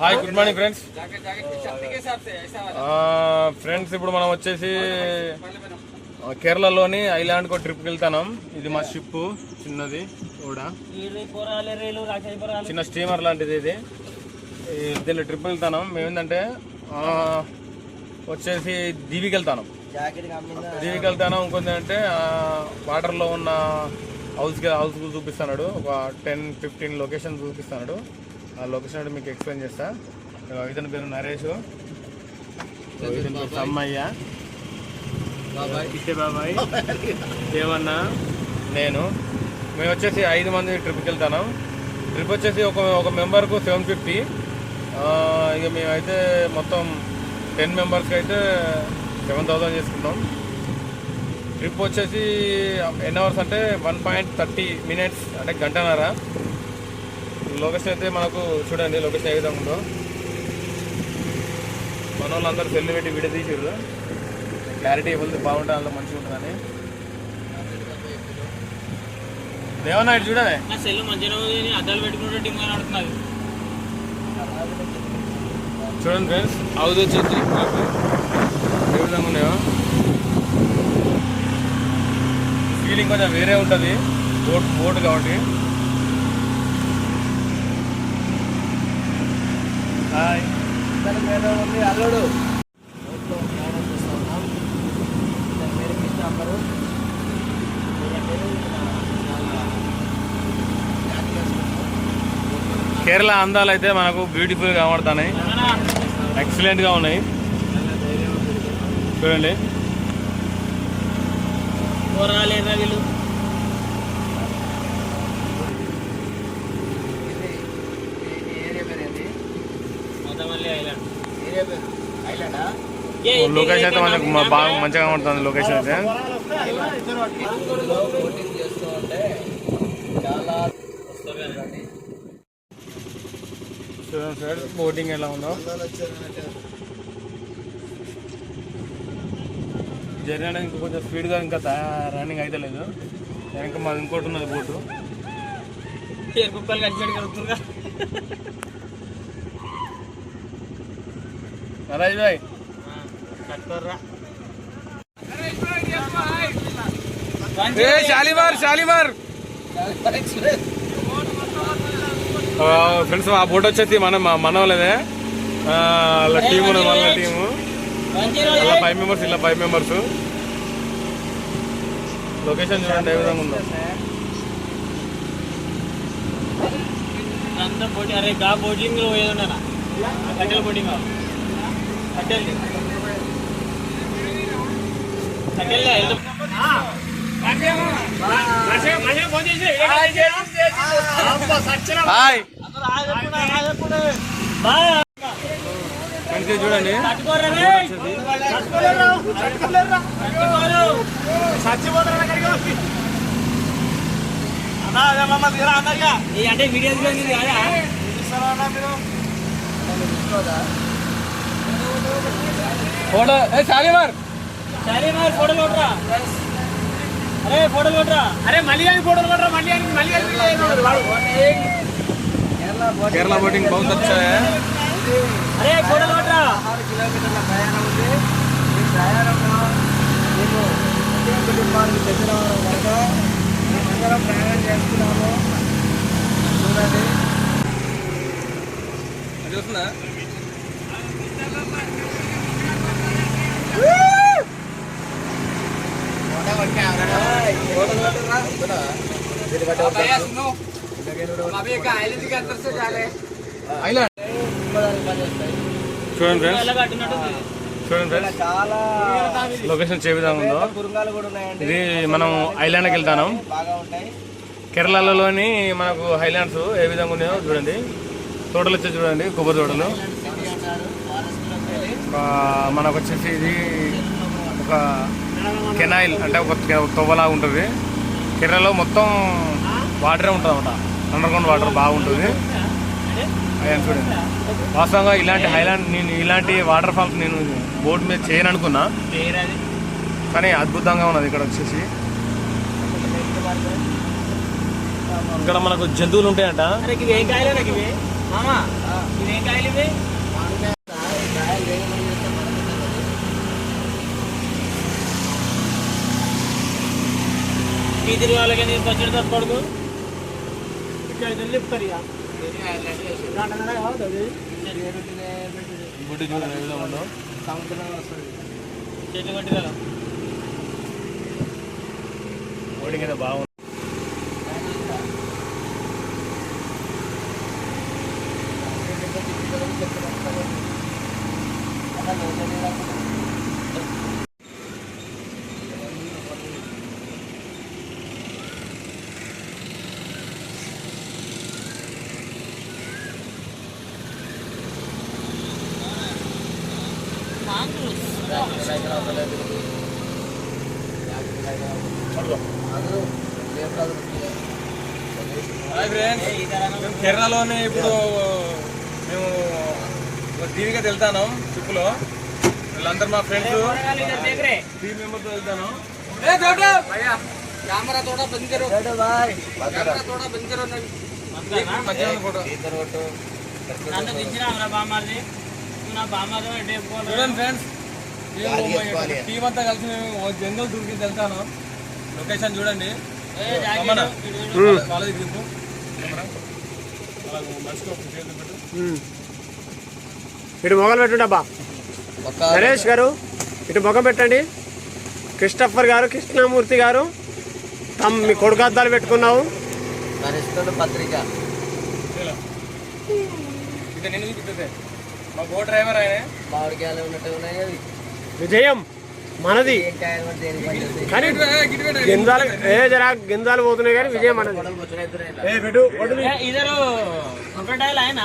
Hi good morning friends friends ఇప్పుడు మనం వచ్చేసి కేరళలోని ఐలాండ్కి ఒక ట్రిప్కి వెళ్తున్నాం. ఇది మా షిప్ చిన్నది కూడా చిన్న స్టీమర్ లాంటిది ఇది. దీనిలో ట్రిప్ వెళ్తున్నాం. మేము ఏంటంటే ఆ, వచ్చేసి దీవికి వెళ్తాను దీవికి వెళ్తాను ఇంకొంది అంటే వాటర్లో ఉన్న హౌస్కి హౌస్ చూపిస్తున్నాడు. ఒక టెన్ ఫిఫ్టీన్ లొకేషన్ చూపిస్తున్నాడు. లొకేషన్ అంటే మీకు ఎక్స్ప్లెయిన్ చేస్తా. ఇతని పేరు నరేష్. ఇతని పేరు సమ్మయ్య. కిట్టే బాబాయ్. దేవన్న నేను. మేము వచ్చేసి ఐదు మంది ట్రిప్కి వెళ్తాను ట్రిప్ వచ్చేసి ఒక ఒక మెంబర్కు సెవెన్ ఫిఫ్టీ ఇక మేమైతే మొత్తం టెన్ మెంబర్స్కి అయితే సెవెన్ థౌసండ్ చేసుకుంటాం ట్రిప్ వచ్చేసి ఎన్ని అవర్స్ అంటే వన్ పాయింట్ థర్టీ మినిట్స్ అంటే గంటన్నర. లొకేషన్ అయితే మనకు చూడండి లొకేషన్ ఏ విధంగా ఉందో. మన వాళ్ళందరూ సెల్లు పెట్టి వీడియో తీసిర్రు. క్లారిటీ ఇవ్వదు బాగుంటుంది అందులో మంచిగా ఉంటుందని. దేవన్నా ఇటు చూడవే. నా సెల్ అద్దాలు పెట్టుకుంటే డిమాండ్ ఆడుతున్నది చూడండి ఫ్రెండ్స్ అవుదు వచ్చేసి ఏ విధంగా ఉన్నాయో. ఫీలింగ్ కొంచెం వేరే ఉంటుంది. బోట్ బోట్ కాబట్టి. హాయ్. అల్లుడు. కేరళ అందాలు అయితే మనకు బ్యూటిఫుల్ కనబడుతున్నాయి. ఎక్సలెంట్గా ఉన్నాయి. చూడండి. కూరగాయలు ఎర్ర వీళ్ళు ఏరియా పేరు ఏంటి మొత్తమల్లి ఐలాండ్ ఏరియా పేరు ఐలాండా ఏ, ఇది లొకేషన్ అయితే మనకు మా- బాగా మంచిగా కనబడుతుంది లొకేషన్ అయితే. చూడండి సార్ బోటింగ్ ఎలా ఉందో. జర్నీ అనేది ఇంకా కొంచెం స్పీడ్గా ఇంకా రన్నింగ్ అయితే లేదు. ఇంకా మాది ఇంకోటి ఉన్నది బోటు. కుక్కలు నరాజ్ భాయ్ ఫ్రెండ్స్ ఆ బోట్ వచ్చేసి మన మన వాళ్ళదే. ఆ, వాళ్ళ టీం ఉన్నది వాళ్ళ టీము ఇలా ఫైవ్ మెంబర్స్ ఇలా ఫైవ్ మెంబర్స్ లొకేషన్ చూడండి ఏ విధంగా ఉందో. అంతా బోటింగ్ అరే గా బోటింగ్ పోయేది ఉన్నా కట్టెల బోటింగ్ ఇది చూడండి. అంటే వీడియో కదా? ఫోటో ఏ షాలిమార్ సరే మరి ఫోటోలు కొట్టరా అరే ఫోటోలు కొట్టరా అరే మళ్ళీ అని ఫోటోలు కొట్టరా మళ్ళీ అని మళ్ళీ కేరళ బోటింగ్ బహుత్ అచ్చా అరే ఫోటోలు కొట్టరా ఆరు కిలోమీటర్ల ప్రయాణం ఉంది. ఈ ప్రయాణంలో మేము ఒకే కుటుంబానికి చెందిన వారు కనుక మేమందరం ప్రయాణం చేస్తున్నాము. చూడండి. చూస్తుందా చూడండి ఫ్రెండ్స్ ఎలా కట్టినట్టు చూడండి ఫ్రెండ్స్ చాలా లొకేషన్ ఏ విధంగా ఉందో. కురుంగాలు కూడా ఉన్నాయండి. ఇది మనం ఐలాండ్కి వెళ్తాను బాగా ఉంటాయి కేరళలోని మనకు హైలాండ్స్ ఏ విధంగా ఉన్నాయో చూడండి. తోటలు వచ్చి చూడండి కొబ్బరి తోటలు సిటీ అంటారు ఫారెస్ట్లోకి వెళ్ళి ఆ, మనకు వచ్చేసి ఇది ఒక కెనాయిల్ అంటే ఒక తొవ్వలా ఉంటుంది. కేరళలో మొత్తం వాటరే ఉంటుంది అనమాట అండర్ గ్రౌండ్ వాటర్ బాగుంటుంది. అయ్యాను చూడండి వాస్తవంగా ఇలాంటి హైలాండ్ నేను ఇలాంటి వాటర్ ఫాల్స్ నేను బోట్ మీద చేయను అనుకున్నా కానీ అద్భుతంగా ఉన్నది ఇక్కడ వచ్చేసి. ఇక్కడ మనకు జంతువులు ఉంటాయంట అరే ఇవి ఏం కాయలే నాకు ఇవి మామా ఇదేం కాయలు ఇవి మామిడికాయ కాయ- కాయలు వేగమని చెప్తే మనకు తెలియదు. తిరిగి వాళ్ళకి నేను పచ్చడి తప్పకూడదు ఇక్కడ చెప్తారు ఇక. ఇది హైలైట్ చేసి. దాంట్లో కావద్దు అది ఏడుంటిదే పెట్టింది. బుడ్డి చూడ ఏ విధంగా ఉందో సముద్రం వస్తుంది చెట్టు కట్టిదా బోర్డింగ్ అయితే బాగుంది సైకిల్ అవ్వలేదు మేము కేరళలోనే ఇప్పుడు మేము టీవీగా వెళ్తాను ట్రిప్లో వీళ్ళందరూ మా ఫ్రెండ్స్ టీవీ మెంబర్స్ వెళ్తాను. కెమెరా తోట బంద్ కరో కెమెరా తోడా బంద్ కరో నన్ను తెచ్చిన బామాది నా బామాది చూడండి ఫ్రెండ్స్ టీం అంతా కలిసి మేము జంగల్ టూర్కి వెళ్తాను. లొకేషన్ చూడండి. కాలేజీ గ్రూప్ ఇటు మొగలు పెట్టండి అబ్బా. నరేష్ గారు ఇటు మొగం పెట్టండి. క్రిస్టఫర్ గారు కృష్ణమూర్తి గారు తమ్ మీ కొడుకు అద్దాలు పెట్టుకున్నావు. పత్రిక. మా గో డ్రైవర్ ఆయన. మామిడికాయలు ఉన్నట్టు ఉన్నాయి అవి విజయం మనది? కానీ. గింజాలు ఏ జరా గింజాలు పోతున్నాయి కానీ విజయం మనది. ఏ పెట్టు. ఇద్దరు ఆయన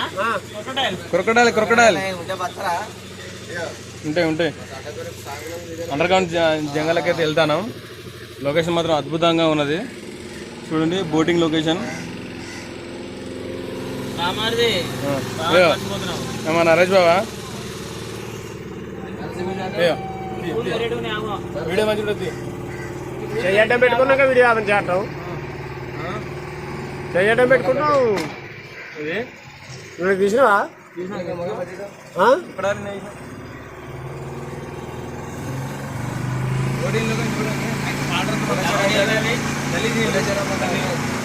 క్రొకడాయిల్ క్రొకడాయిల్ ఉంటాయి ఉంటాయి. అండర్ గ్రౌండ్ జంగలకి అయితే వెళ్తాను. లొకేషన్ మాత్రం అద్భుతంగా ఉన్నది. చూడండి బోటింగ్ లొకేషన్. నరేష్ బాబా వీడియో మంచి ఉంటుంది చెయ్యడ్డం పెట్టుకున్నాక వీడియో అతను చేస్తాం చెయ్యడ్డం పెట్టుకున్నావు ఇది నువ్వు తీసినావా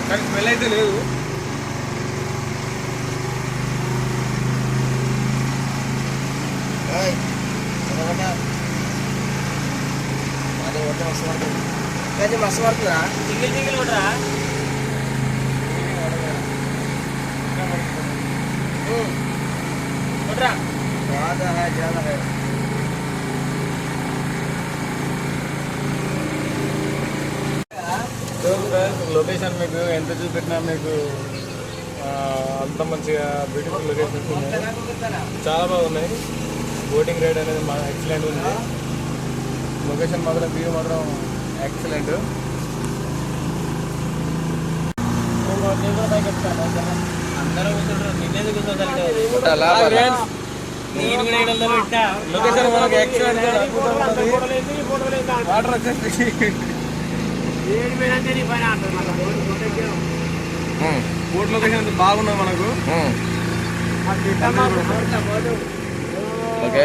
కానీ స్మెల్ అయితే లేదు ఏయ్, ఎవరన్నా? అదే వద్ద మస్తు పడుతుంది కానీ మస్తు పడుతుందా సింగిల్ సింగిల్ కొట్టరా కొట్టరా ज़्यादा है ज़्यादा है లొకేషన్ మీకు ఎంత చూపెట్టినా మీకు ఆ, అంత మంచిగా బ్యూటిఫుల్ లొకేషన్స్ ఉన్నాయి చాలా బాగున్నాయి బోటింగ్ రైడ్ అనేది మా ఎక్సలెంట్ ఉంది లొకేషన్ మాత్రం వ్యూ మాత్రం ఎక్సలెంట్ అందరూ కూర్చుంటారు. నిన్నేది కూర్చోదంటే నేను కూడా ఇక్కడ పెట్టా లొకేషన్ మనకి ఎక్సలెంట్ వాటర్ వచ్చేసి. బోట్ లొకేషన్ మనకు. కొడతా బోర్డు. ఓకే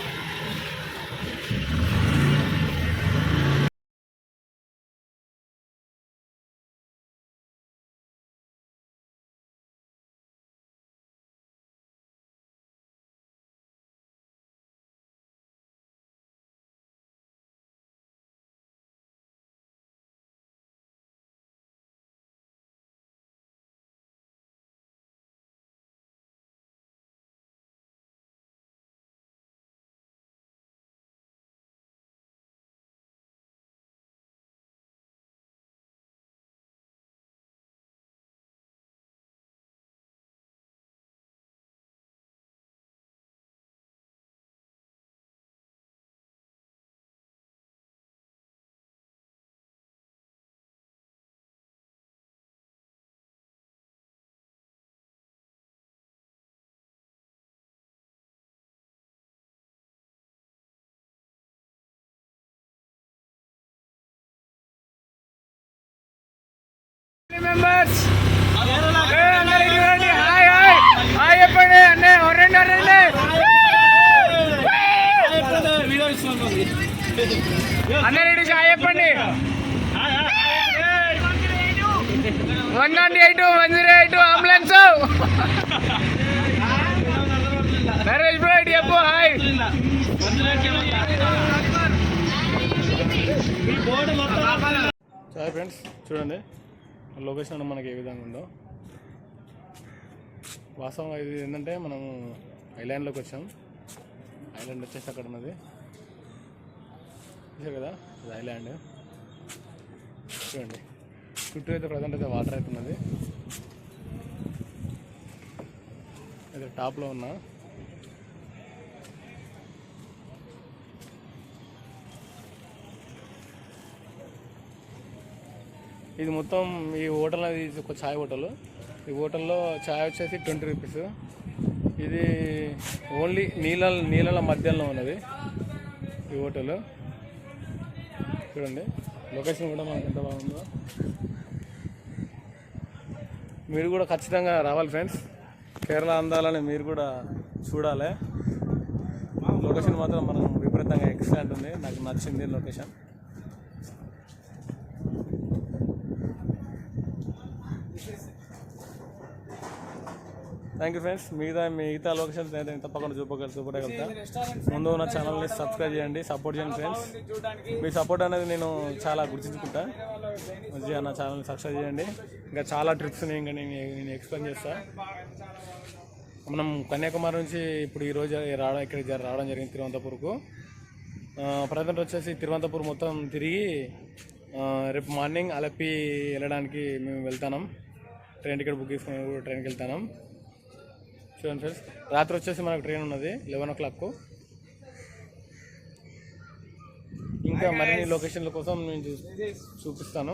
అందరెడ్డి చాయ్ చెప్పండి. One nought eight one zero eight ambulance. Naresh bro ఇటు చెప్పు హాయ్. హాయ్ ఫ్రెండ్స్ చూడండి. లొకేషన్ మనకి ఏ విధంగా ఉందో. వాస్తవంగా ఇది ఏంటంటే మనం ఐలాండ్లోకి వచ్చాం. ఐలాండ్ వచ్చేసి అక్కడ ఉన్నది. చూసారు కదా? థాయిలాండ్ చూడండి. చుట్టూ అయితే ప్రజెంట్ అయితే వాటర్ అవుతున్నది అయితే టాప్లో ఉన్నా. ఇది మొత్తం ఈ హోటల్ అది ఒక ఛాయ్ హోటల్ ఈ హోటల్లో ఛాయ్ వచ్చేసి ట్వంటీ రూపీస్ ఇది ఓన్లీ నీళ్ళ నీళ్ళ మధ్యలో ఉన్నది ఈ హోటల్ చూడండి. లొకేషన్ కూడా మనకి ఎంత బాగుందో. మీరు కూడా ఖచ్చితంగా రావాలి ఫ్రెండ్స్ కేరళ అందాలని మీరు కూడా చూడాలి. లొకేషన్ మాత్రం మనం విపరీతంగా ఎక్సలెంట్ ఉంది. నాకు నచ్చింది లొకేషన్ థ్యాంక్ యూ ఫ్రెండ్స్ మిగతా మిగతా లొకేషన్స్ అయితే తప్పకుండా చూపగల చూపగలుగుతా. ముందు ఉన్న ఛానల్ని సబ్స్క్రైబ్ చేయండి. సపోర్ట్ చేయండి ఫ్రెండ్స్ మీ సపోర్ట్ అనేది నేను చాలా గుర్తించుకుంటా. మంచిగా నా ఛానల్ని సబ్స్క్రైబ్ చేయండి. ఇంకా చాలా ట్రిప్స్ నేను ఇంకా నేను నేను ఎక్స్ప్లెయిన్ చేస్తా. మనం కన్యాకుమారి నుంచి ఇప్పుడు ఈ రోజు రావడం ఇక్కడికి రావడం జరిగింది తిరువనంతపూర్కు. ప్రజెంట్ వచ్చేసి తిరువనంతపూర్ మొత్తం తిరిగి రేపు మార్నింగ్ అలపి వెళ్ళడానికి మేము వెళ్తాం ట్రైన్ టికెట్ బుక్ చేసుకుని ట్రైన్కి వెళ్తాం చూడండి ఫ్రెండ్స్ రాత్రి వచ్చేసి మనకు ట్రైన్ ఉన్నది లెవెన్ ఓ క్లాక్ ఇంకా మరిన్ని లొకేషన్ల కోసం నేను చూపిస్తాను.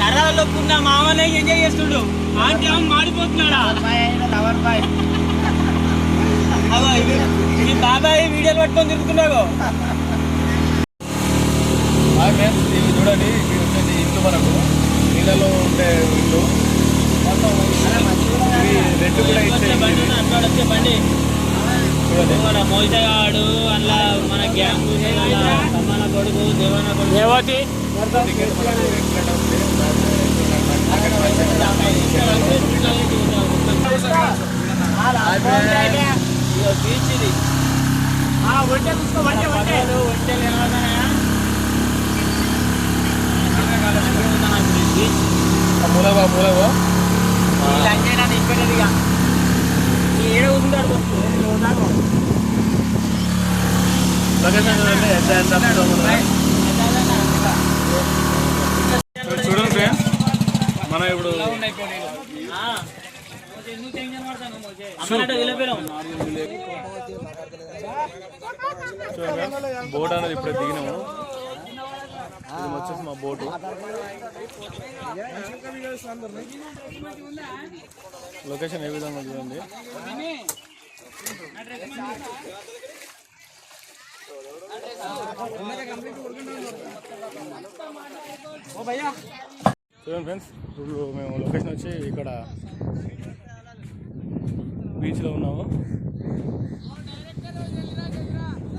నరాలొక్కున్న మామనే ఎంజాయ్ చేస్తుండు. ఆంటీ మాడిపోతున్నాడా? లవర్ బాయ్ బాబాయ్ వీడియోలు పట్టుకొని ఇవి చూడండి ఇవి వచ్చేసి ఇల్లు మనకు నీళ్ళలో ఉండే ఇల్లు. మొత్తం ఇవి రెడ్ కూడా బండి మన మోయితగాడు అలా మన గ్యాంగ్ కొడుకు దేవాన కొడుకు. దేవతి బీచ్ ఇది. ఒంటె ఒంటె ఒంటెలు ఏమవుతున్నాయా బీచ్ మూలవా మూలవా? ఇక. ఏడ ఉందాడు చూడండి మనం ఇప్పుడు బోట్ అనేది ఇప్పుడే దిగినాము. ఇది వచ్చేసి మా బోటు లొకేషన్ ఏ విధంగా చూడండి చూడండి ఫ్రెండ్స్ ఇప్పుడు మేము లొకేషన్ వచ్చి ఇక్కడ బీచ్లో ఉన్నాము.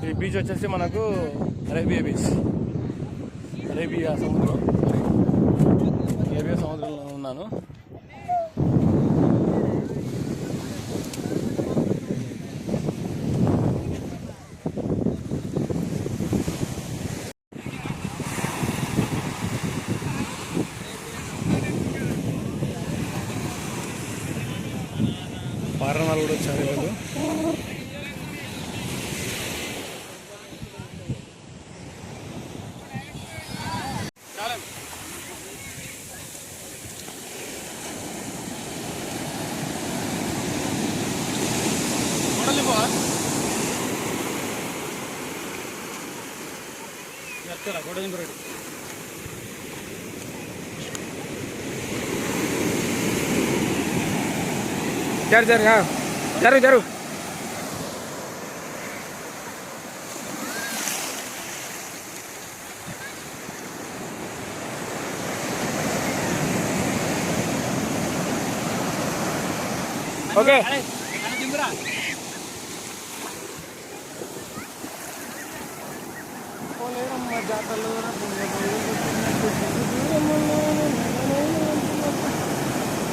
ఈ బీచ్ వచ్చేసి మనకు అరేబియా బీచ్. అరేబియా సముద్రం. అరేబియా సముద్రంలో ఉన్నాను. కూడా చాలీలు ఎక్కడ గొడవ రెడీ யார் சார் யா ఓకే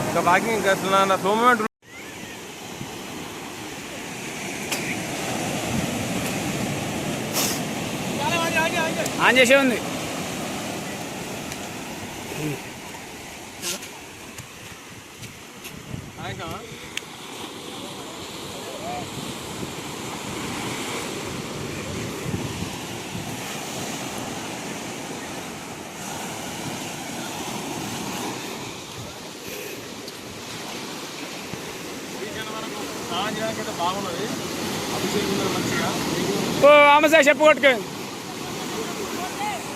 ఇంకా వాకింగ్ ఇంకా అసలు నా సో ఆన్ చేసే ఉంది. బాగున్నది. అభిషేకం మంచిగా. ఓ అమ్మ సార్ చెప్పు కొట్టుకోండి